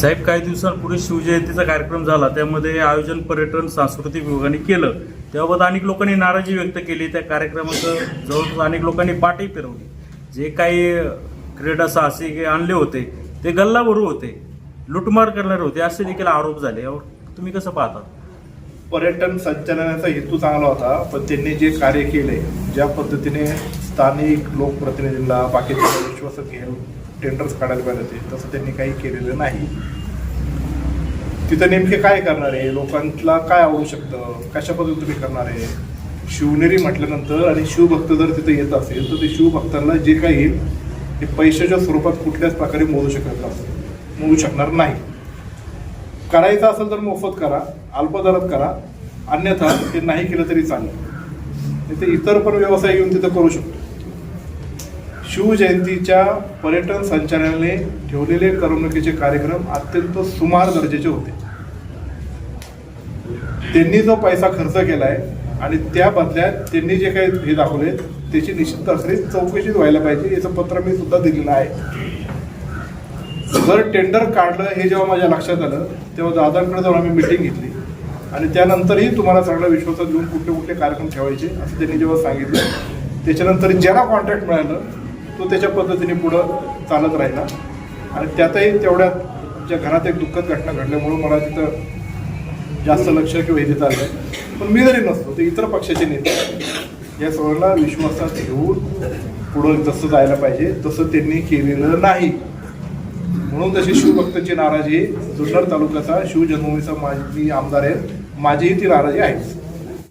साहेब काही दिवसांपूर्वी शिवजयंतीचा कार्यक्रम झाला. त्यामध्ये आयोजन पर्यटन सांस्कृतिक विभागाने केलं. त्याबाबत अनेक लोकांनी नाराजी व्यक्त केली. त्या कार्यक्रमाचं जवळपास अनेक लोकांनी पाठही फिरवली. जे काही क्रीडा साहसिक आणले होते ते गल्लाभरू होते. लुटमार करणारे होते. असे देखील आरोप झाले. यावर तुम्ही कसं पाहता? पर्यटन संचालनाचा हेतू चांगला होता पण त्यांनी जे कार्य केले ज्या पद्धतीने स्थानिक लोकप्रतिनिधींना बाकीच्या विश्वासात घेऊन टेंडर्स काढायला पाहिजे होते. तसं त्यांनी काही केलेलं नाही. तिथं नेमके काय करणार आहे? लोकांना काय आवडू शकतं? कशा पद्धतीने तुम्ही करणार आहे? शिवनेरी म्हटल्यानंतर आणि शिवभक्त जर तिथे येत असेल तर ते शिवभक्तांना जे काही येईल ते पैशाच्या स्वरूपात कुठल्याच प्रकारे मोजू शकत नाही मोजू शकणार नाही. करायचं असेल तर मोफत करा अल्पदरात करा. अन्यथा ते नाही केलं तरी चालेल. ते इतर पण व्यवसाय घेऊन तिथं करू शकतो. शिवजयंतीच्या पर्यटन संचालनाने ठेवलेले करमणुकीचे कार्यक्रम अत्यंत सुमार दर्जाचे होते. त्यांनी जो पैसा खर्च केलाय आणि त्या बदल्यात त्यांनी जे काही हे दाखवले त्याची निश्चित असणे चौकशीत व्हायला पाहिजे याचं पत्र मी सुद्धा दिलेलं आहे. जर टेंडर काढलं हे जेव्हा माझ्या लक्षात आलं तेव्हा दादांकडे जाऊन आम्ही मिटिंग घेतली. आणि त्यानंतरही तुम्हाला चांगला विश्वासात घेऊन कुठले कुठले कार्यक्रम ठेवायचे असं त्यांनी जेव्हा सांगितलं त्याच्यानंतर ज्याला कॉन्ट्रॅक्ट मिळालं तो त्याच्या पद्धतीने पुढं चालत राहिला. आणि त्यातही तेवढ्यात आमच्या घरात एक दुःखद घटना घडल्यामुळं मला तिथं जास्त लक्ष किंवा हे देता आलं पण मी जरी नसतो ते इतर पक्षाचे नेते या सर्वांना विश्वासात घेऊन पुढं जसं जायला पाहिजे तसं त्यांनी केलेलं नाही. म्हणून तशी शिवभक्तांची नाराजी जुन्नर तालुक्याचा शिवजन्मभूमीचा माझी आमदार आहे. माझीही ती नाराजी आहेच.